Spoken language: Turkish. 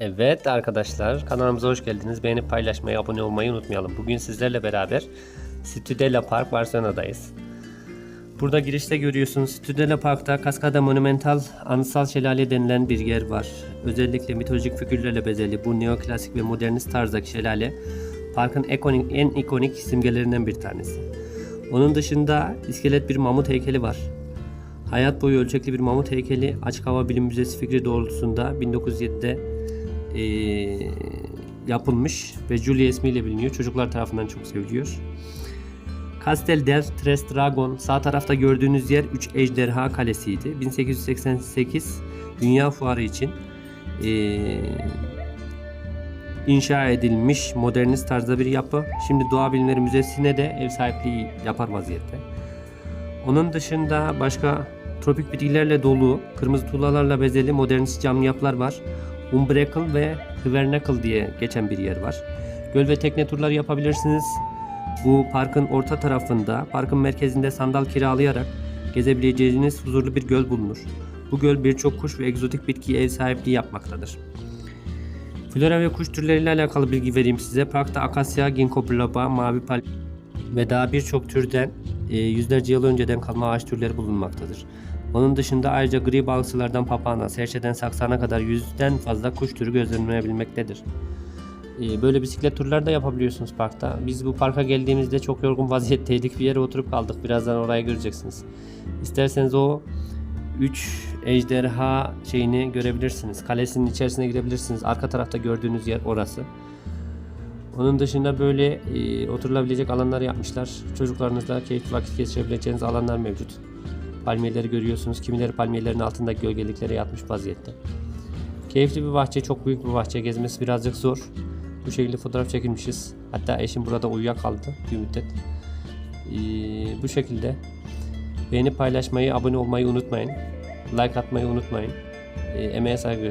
Evet arkadaşlar kanalımıza hoş geldiniz. Beğenip paylaşmayı, abone olmayı unutmayalım. Bugün sizlerle beraber Stüdela Park Barcelona'dayız. Burada girişte görüyorsunuz Stüdela Park'ta Cascada Monumental anıtsal şelale denilen bir yer var. Özellikle mitolojik figürlerle bezeli bu neoklasik ve modernist tarzdaki şelale parkın ikonik, en ikonik simgelerinden bir tanesi. Onun dışında iskelet bir mamut heykeli var. Hayat boyu ölçekli bir mamut heykeli Açık Hava Bilim Müzesi fikri doğrultusunda 1907'de eee, yapılmış ve Julia ismiyle biliniyor. Çocuklar tarafından çok seviliyor. Castel del Tres Dragon sağ tarafta gördüğünüz yer 3 Ejderha Kalesi'ydi. 1888 Dünya Fuarı için eee, inşa edilmiş modernist tarzda bir yapı. Şimdi Doğa Bilimleri Müzesi'ne de ev sahipliği yapar vaziyette. Onun dışında başka tropik bitkilerle dolu, kırmızı tuğlalarla bezeli modernist cam yapılar var. Umbracle ve Hivernacle diye geçen bir yer var. Göl ve tekne turları yapabilirsiniz. Bu parkın orta tarafında, parkın merkezinde sandal kiralayarak gezebileceğiniz huzurlu bir göl bulunur. Bu göl birçok kuş ve egzotik bitkiye ev sahipliği yapmaktadır. Flora ve kuş türleriyle alakalı bilgi vereyim size. Parkta akasya, ginkgo biloba, mavi palmiye ve daha birçok türden e, yüzlerce yıl önceden kalma ağaç türleri bulunmaktadır. Onun dışında ayrıca gri balıkçılardan papağana, serçeden saksana kadar yüzden fazla kuş türü gözlemlenebilmektedir. E, böyle bisiklet turları da yapabiliyorsunuz parkta. Biz bu parka geldiğimizde çok yorgun vaziyetteydik. Bir yere oturup kaldık. Birazdan orayı göreceksiniz. İsterseniz o 3 ejderha şeyini görebilirsiniz. Kalesinin içerisine girebilirsiniz. Arka tarafta gördüğünüz yer orası. Onun dışında böyle e, oturulabilecek alanlar yapmışlar. Çocuklarınızla keyifli vakit geçirebileceğiniz alanlar mevcut. Palmiyeleri görüyorsunuz. Kimileri palmiyelerin altında gölgeliklere yatmış vaziyette. Keyifli bir bahçe, çok büyük bir bahçe. Gezmesi birazcık zor. Bu şekilde fotoğraf çekilmişiz. Hatta eşim burada uyuyakaldı bir müddet. E, bu şekilde. Beğenip paylaşmayı, abone olmayı unutmayın. Like atmayı unutmayın. E, emeğe saygı gösterin.